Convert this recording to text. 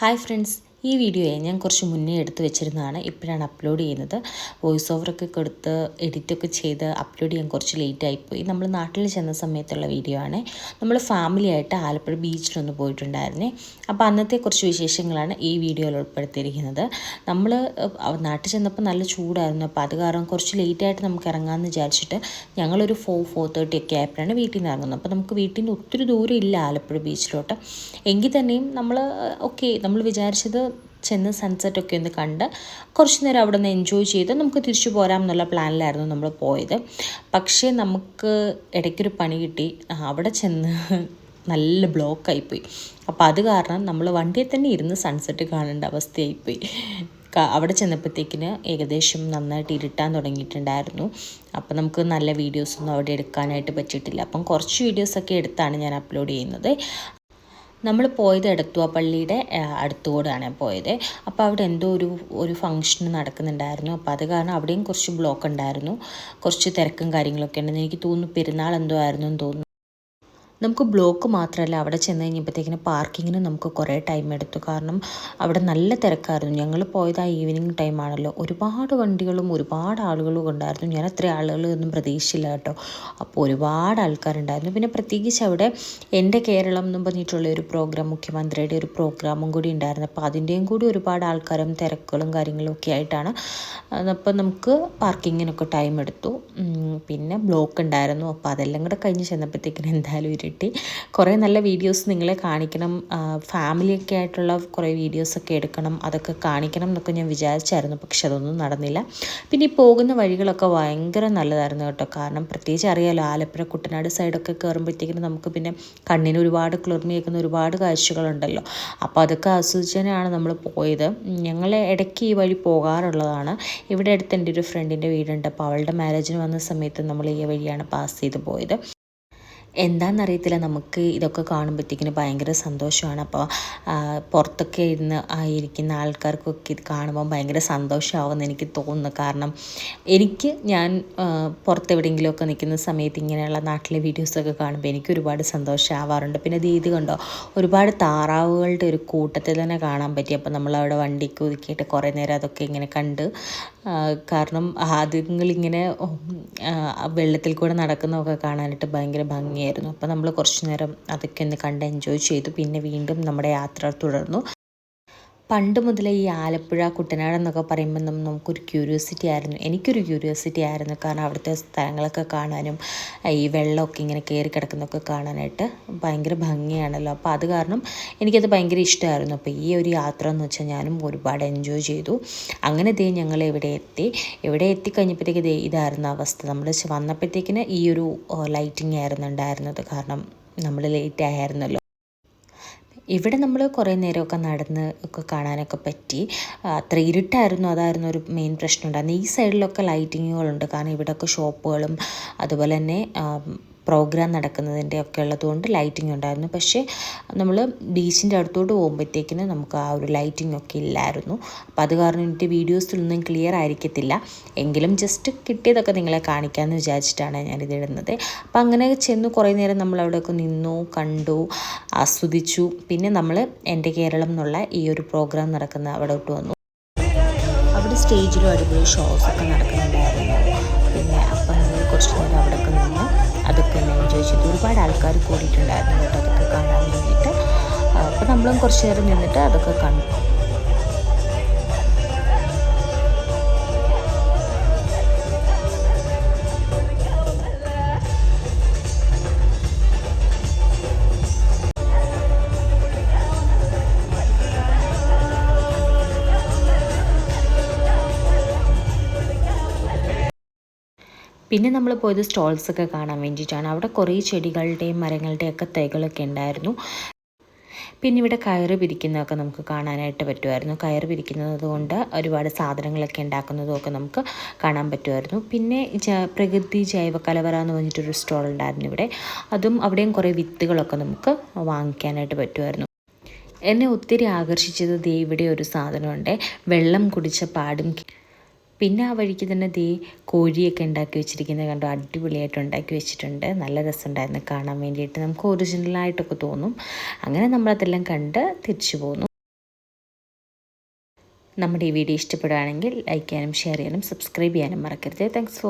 Hi friends ഈ വീഡിയോയെ ഞാൻ കുറച്ച് മുന്നേ എടുത്ത് വെച്ചിരുന്നതാണ്. ഇപ്പോഴാണ് അപ്ലോഡ് ചെയ്യുന്നത്. വോയിസ് ഓവറൊക്കെ കൊടുത്ത് എഡിറ്റൊക്കെ ചെയ്ത് അപ്ലോഡ് ചെയ്യാൻ കുറച്ച് ലേറ്റ് ആയിപ്പോയി. നമ്മൾ നാട്ടിൽ ചെന്ന സമയത്തുള്ള വീഡിയോ ആണ്. നമ്മൾ ഫാമിലി ആയിട്ട് ആലപ്പുഴ ബീച്ചിലൊന്ന് പോയിട്ടുണ്ടായിരുന്നേ. അപ്പോൾ അന്നത്തെ കുറച്ച് വിശേഷങ്ങളാണ് ഈ വീഡിയോയിൽ ഉൾപ്പെടുത്തിയിരിക്കുന്നത്. നമ്മൾ നാട്ടിൽ ചെന്നപ്പോൾ നല്ല ചൂടായിരുന്നു. അപ്പോൾ അത് കാരണം കുറച്ച് ലേറ്റായിട്ട് നമുക്ക് ഇറങ്ങാമെന്ന് വിചാരിച്ചിട്ട് ഞങ്ങളൊരു ഫോർ ഫോർ തേർട്ടി ഒക്കെ ആയപ്പോഴാണ് വീട്ടിൽ നിന്ന് ഇറങ്ങുന്നത്. അപ്പോൾ നമുക്ക് വീട്ടിൽ നിന്ന് ഒത്തിരി ദൂരം ഇല്ല ആലപ്പുഴ ബീച്ചിലോട്ട് എങ്കിൽ തന്നെയും നമ്മൾ ഓക്കെ നമ്മൾ വിചാരിച്ചത് ചെന്ന് സൺസെറ്റൊക്കെ ഒന്ന് കണ്ട് കുറച്ച് നേരം അവിടെ നിന്ന് എൻജോയ് ചെയ്ത് നമുക്ക് തിരിച്ചു പോരാം എന്നുള്ള പ്ലാനിലായിരുന്നു നമ്മൾ പോയത്. പക്ഷേ നമുക്ക് ഇടയ്ക്കൊരു പണി കിട്ടി. അവിടെ ചെന്ന് നല്ല ബ്ലോക്കായിപ്പോയി അപ്പോൾ അത് കാരണം നമ്മൾ വണ്ടിയിൽ തന്നെ ഇരുന്ന് സൺസെറ്റ് കാണേണ്ട അവസ്ഥയായിപ്പോയി. അവിടെ ചെന്നപ്പോഴത്തേക്കിന് ഏകദേശം നന്നായിട്ട് ഇരുട്ടാൻ തുടങ്ങിയിട്ടുണ്ടായിരുന്നു. അപ്പോൾ നമുക്ക് നല്ല വീഡിയോസൊന്നും അവിടെ എടുക്കാനായിട്ട് പറ്റിയിട്ടില്ല. അപ്പം കുറച്ച് വീഡിയോസൊക്കെ എടുത്താണ് ഞാൻ അപ്ലോഡ് ചെയ്യുന്നത്. നമ്മൾ പോയത് എടത്തുവ പള്ളിയുടെ അടുത്തുകൂടെയാണ് പോയത്. അപ്പോൾ അവിടെ എന്തോ ഒരു ഒരു ഫംഗ്ഷൻ നടക്കുന്നുണ്ടായിരുന്നു. അപ്പോൾ അത് കാരണം അവിടെയും കുറച്ച് ബ്ലോക്ക് ഉണ്ടായിരുന്നു. കുറച്ച് തിരക്കും കാര്യങ്ങളൊക്കെ ഉണ്ടെന്ന് എനിക്ക് തോന്നുന്നു. പെരുന്നാൾ എന്തോ ആയിരുന്നു എന്ന് തോന്നുന്നു. നമുക്ക് ബ്ലോക്ക് മാത്രമല്ല അവിടെ ചെന്ന് കഴിഞ്ഞപ്പോഴത്തേക്കിന് പാർക്കിങ്ങിന് നമുക്ക് കുറേ ടൈം എടുത്തു. കാരണം അവിടെ നല്ല തിരക്കായിരുന്നു. ഞങ്ങൾ പോയത് ആ ഈവനിങ് ടൈമാണല്ലോ ഒരുപാട് വണ്ടികളും ഒരുപാട് ആളുകളും ഉണ്ടായിരുന്നു. ഞാൻ അത്ര ആളുകളൊന്നും പ്രതീക്ഷിച്ചില്ല കേട്ടോ. അപ്പോൾ ഒരുപാട് ആൾക്കാരുണ്ടായിരുന്നു. പിന്നെ പ്രത്യേകിച്ച് അവിടെ എന്റെ കേരളം എന്നും പറഞ്ഞിട്ടുള്ള ഒരു പ്രോഗ്രാം മുഖ്യമന്ത്രിയുടെ ഒരു പ്രോഗ്രാമും കൂടി ഉണ്ടായിരുന്നു. അപ്പോൾ അതിന്റെയും കൂടി ഒരുപാട് ആൾക്കാരും തിരക്കുകളും കാര്യങ്ങളും ഒക്കെ ആയിട്ടാണ്. അപ്പോൾ നമുക്ക് പാർക്കിങ്ങിനൊക്കെ ടൈം എടുത്തു. പിന്നെ ബ്ലോക്ക് ഉണ്ടായിരുന്നു. അപ്പോൾ അതെല്ലാം കൂടെ കഴിഞ്ഞ് ചെന്നപ്പോഴത്തേക്കിന് എന്തായാലും ഒരു കിട്ടി കുറേ നല്ല വീഡിയോസ് നിങ്ങളെ കാണിക്കണം ഫാമിലിയൊക്കെ ആയിട്ടുള്ള കുറേ വീഡിയോസൊക്കെ എടുക്കണം അതൊക്കെ കാണിക്കണം എന്നൊക്കെ ഞാൻ വിചാരിച്ചായിരുന്നു പക്ഷെ അതൊന്നും നടന്നില്ല. പിന്നെ ഈ പോകുന്ന വഴികളൊക്കെ ഭയങ്കര നല്ലതായിരുന്നു കേട്ടോ. കാരണം പ്രത്യേകിച്ച് അറിയാലോ ആലപ്പുഴ കുട്ടനാട് സൈഡൊക്കെ കയറുമ്പോഴത്തേക്കിനും നമുക്ക് പിന്നെ കണ്ണിന് ഒരുപാട് കുളിർമയേക്കുന്ന ഒരുപാട് കാഴ്ചകളുണ്ടല്ലോ. അപ്പോൾ അതൊക്കെ ആസ്വദിച്ചതിനാണ് നമ്മൾ പോയത്. ഞങ്ങൾ ഇടയ്ക്ക് ഈ വഴി പോകാറുള്ളതാണ്. ഇവിടെ അടുത്ത് എന്റെ ഒരു ഫ്രണ്ടിന്റെ വീടുണ്ട്. അപ്പോൾ അവളുടെ മാരേജിന് വന്ന സമയത്ത് നമ്മൾ ഈ വഴിയാണ് പാസ് ചെയ്ത് പോയത്. എന്താണെന്നറിയത്തില്ല നമുക്ക് ഇതൊക്കെ കാണുമ്പോഴത്തേക്കിന് ഭയങ്കര സന്തോഷമാണ്. അപ്പോൾ പുറത്തൊക്കെ ഇരുന്ന് ഇരിക്കുന്ന ആൾക്കാർക്കൊക്കെ ഇത് കാണുമ്പോൾ ഭയങ്കര സന്തോഷമാവുമെന്ന് എനിക്ക് തോന്നുന്നു. കാരണം എനിക്ക് ഞാൻ പുറത്തെവിടെയെങ്കിലുമൊക്കെ നിൽക്കുന്ന സമയത്ത് ഇങ്ങനെയുള്ള നാട്ടിലെ വീഡിയോസൊക്കെ കാണുമ്പോൾ എനിക്ക് ഒരുപാട് സന്തോഷമാവാറുണ്ട്. പിന്നെ ഇത് ഇത് കണ്ടോ? ഒരുപാട് താറാവുകളുടെ ഒരു കൂട്ടത്തിൽ തന്നെ കാണാൻ പറ്റി. അപ്പോൾ നമ്മളവിടെ വണ്ടിക്ക് ഒതുക്കിയിട്ട് കുറേ നേരം അതൊക്കെ ഇങ്ങനെ കണ്ട് കാരണം ആദ്യങ്ങളിങ്ങനെ വെള്ളത്തിൽ കൂടെ നടക്കുന്നതൊക്കെ കാണാനായിട്ട് ഭയങ്കര ഭംഗിയായിരുന്നു. അപ്പോൾ നമ്മൾ കുറച്ച് നേരം അതൊക്കെ ഒന്ന് കണ്ട് എൻജോയ് ചെയ്തു. പിന്നെ വീണ്ടും നമ്മുടെ യാത്ര തുടർന്നു. പണ്ട് മുതലേ ഈ ആലപ്പുഴ കുട്ടനാട് എന്നൊക്കെ പറയുമ്പോൾ നമുക്കൊരു ക്യൂരിയോസിറ്റി ആയിരുന്നു. എനിക്കൊരു ക്യൂരിയോസിറ്റി ആയിരുന്നു. കാരണം അവിടുത്തെ സ്ഥലങ്ങളൊക്കെ കാണാനും ഈ വെള്ളമൊക്കെ ഇങ്ങനെ കയറി കിടക്കുന്നതൊക്കെ കാണാനായിട്ട് ഭയങ്കര ഭംഗിയാണല്ലോ. അപ്പോൾ അത് കാരണം എനിക്കത് ഭയങ്കര ഇഷ്ടമായിരുന്നു. അപ്പോൾ ഈ ഒരു യാത്ര എന്ന് വെച്ചാൽ ഞാനും ഒരുപാട് എൻജോയ് ചെയ്തു. അങ്ങനെ ദേ ഞങ്ങൾ ഇവിടെ എത്തി. ഇവിടെ എത്തിക്കഴിഞ്ഞപ്പോഴത്തേക്ക് ദേ ഇതായിരുന്നു അവസ്ഥ. നമ്മൾ വന്നപ്പോഴത്തേക്കിന് ഈ ഒരു ലൈറ്റിംഗ് ആയിരുന്നു ഉണ്ടായിരുന്നത്. കാരണം നമ്മൾ ലേറ്റ് ആയിരുന്നല്ലോ. ഇവിടെ നമ്മൾ കുറേ നേരമൊക്കെ നടന്ന് ഒക്കെ കാണാനൊക്കെ പറ്റി. അത്ര ഇരുട്ടായിരുന്നു. അതായിരുന്നു ഒരു മെയിൻ പ്രശ്നം ഉണ്ടായിരുന്നു ഈ സൈഡിലൊക്കെ ലൈറ്റിങ്ങുകളുണ്ട് കാരണം ഇവിടെയൊക്കെ ഷോപ്പുകളും അതുപോലെ തന്നെ പ്രോഗ്രാം നടക്കുന്നതിന്റെ ഒക്കെ ഉള്ളതുകൊണ്ട് ലൈറ്റിംഗ് ഉണ്ടായിരുന്നു. പക്ഷേ നമ്മൾ ബീച്ചിന്റെ അടുത്തോട്ട് പോകുമ്പോഴത്തേക്കിന് നമുക്ക് ആ ഒരു ലൈറ്റിംഗ് ഒക്കെ ഇല്ലായിരുന്നു. അപ്പോൾ അത് കാരണം എനിക്ക് വീഡിയോസിലൊന്നും ക്ലിയർ ആയിരിക്കത്തില്ല. എങ്കിലും ജസ്റ്റ് കിട്ടിയതൊക്കെ നിങ്ങളെ കാണിക്കാമെന്ന് വിചാരിച്ചിട്ടാണ് ഞാനിത് ഇടുന്നത്. അപ്പോൾ അങ്ങനെ ചെന്ന് കുറേ നേരം നമ്മൾ അവിടെയൊക്കെ നിന്നു കണ്ടു ആസ്വദിച്ചു. പിന്നെ നമ്മൾ എന്റെ കേരളം എന്നുള്ള ഈ ഒരു പ്രോഗ്രാം നടക്കുന്ന അവിടോട്ട് വന്നു. അവിടെ സ്റ്റേജിലും അടിപൊളി ഷോസ് ഒക്കെ നടക്കുന്നുണ്ടായിരുന്നു. പിന്നെ കുറച്ച് അവിടെയൊക്കെ നിന്ന് അതൊക്കെ ഒന്ന് എൻജോയ് ചെയ്തു. ഒരുപാട് ആൾക്കാർ കൂടിയിട്ടുണ്ടായിരുന്നു കേട്ടോ അതൊക്കെ കാണാൻ വേണ്ടിയിട്ട്. അപ്പോൾ നമ്മളും കുറച്ച് നേരം നിന്നിട്ട് അതൊക്കെ കണ്ടു. പിന്നെ നമ്മൾ പോയത് സ്റ്റോൾസൊക്കെ കാണാൻ വേണ്ടിയിട്ടാണ്. അവിടെ കുറേ ചെടികളുടെയും മരങ്ങളുടെയും ഒക്കെ തൈകളൊക്കെ ഉണ്ടായിരുന്നു. പിന്നെ ഇവിടെ കയറ് പിരിക്കുന്നതൊക്കെ നമുക്ക് കാണാനായിട്ട് പറ്റുമായിരുന്നു. കയറ് പിരിക്കുന്നത് കൊണ്ട് ഒരുപാട് സാധനങ്ങളൊക്കെ ഉണ്ടാക്കുന്നതും ഒക്കെ നമുക്ക് കാണാൻ പറ്റുമായിരുന്നു. പിന്നെ പ്രകൃതി ജൈവ കലവറ എന്ന് പറഞ്ഞിട്ടൊരു സ്റ്റോൾ ഉണ്ടായിരുന്നു ഇവിടെ. അതും അവിടെയും കുറേ വിത്തുകളൊക്കെ നമുക്ക് വാങ്ങിക്കാനായിട്ട് പറ്റുമായിരുന്നു. എന്നെ ഒത്തിരി ആകർഷിച്ചത് ദേ ഇവിടെ ഒരു സാധനമുണ്ട്. വെള്ളം കുടിച്ച പാടും പിന്നെ ആ വഴിക്ക് തന്നെ ദേ കോഴിയൊക്കെ ഉണ്ടാക്കി വെച്ചിരിക്കുന്നത് കണ്ടു. അടിപൊളിയായിട്ട് ഉണ്ടാക്കി വെച്ചിട്ടുണ്ട്. നല്ല രസമുണ്ടായിരുന്നു കാണാൻ വേണ്ടിയിട്ട്. നമുക്ക് ഒറിജിനലായിട്ടൊക്കെ തോന്നും. അങ്ങനെ നമ്മളതെല്ലാം കണ്ട് തിരിച്ചു പോന്നു. നമ്മുടെ ഈ വീഡിയോ ഇഷ്ടപ്പെടുകയാണെങ്കിൽ ലൈക്ക് ചെയ്യാനും ഷെയർ ചെയ്യാനും സബ്സ്ക്രൈബ് ചെയ്യാനും മറക്കരുത്. Thanks for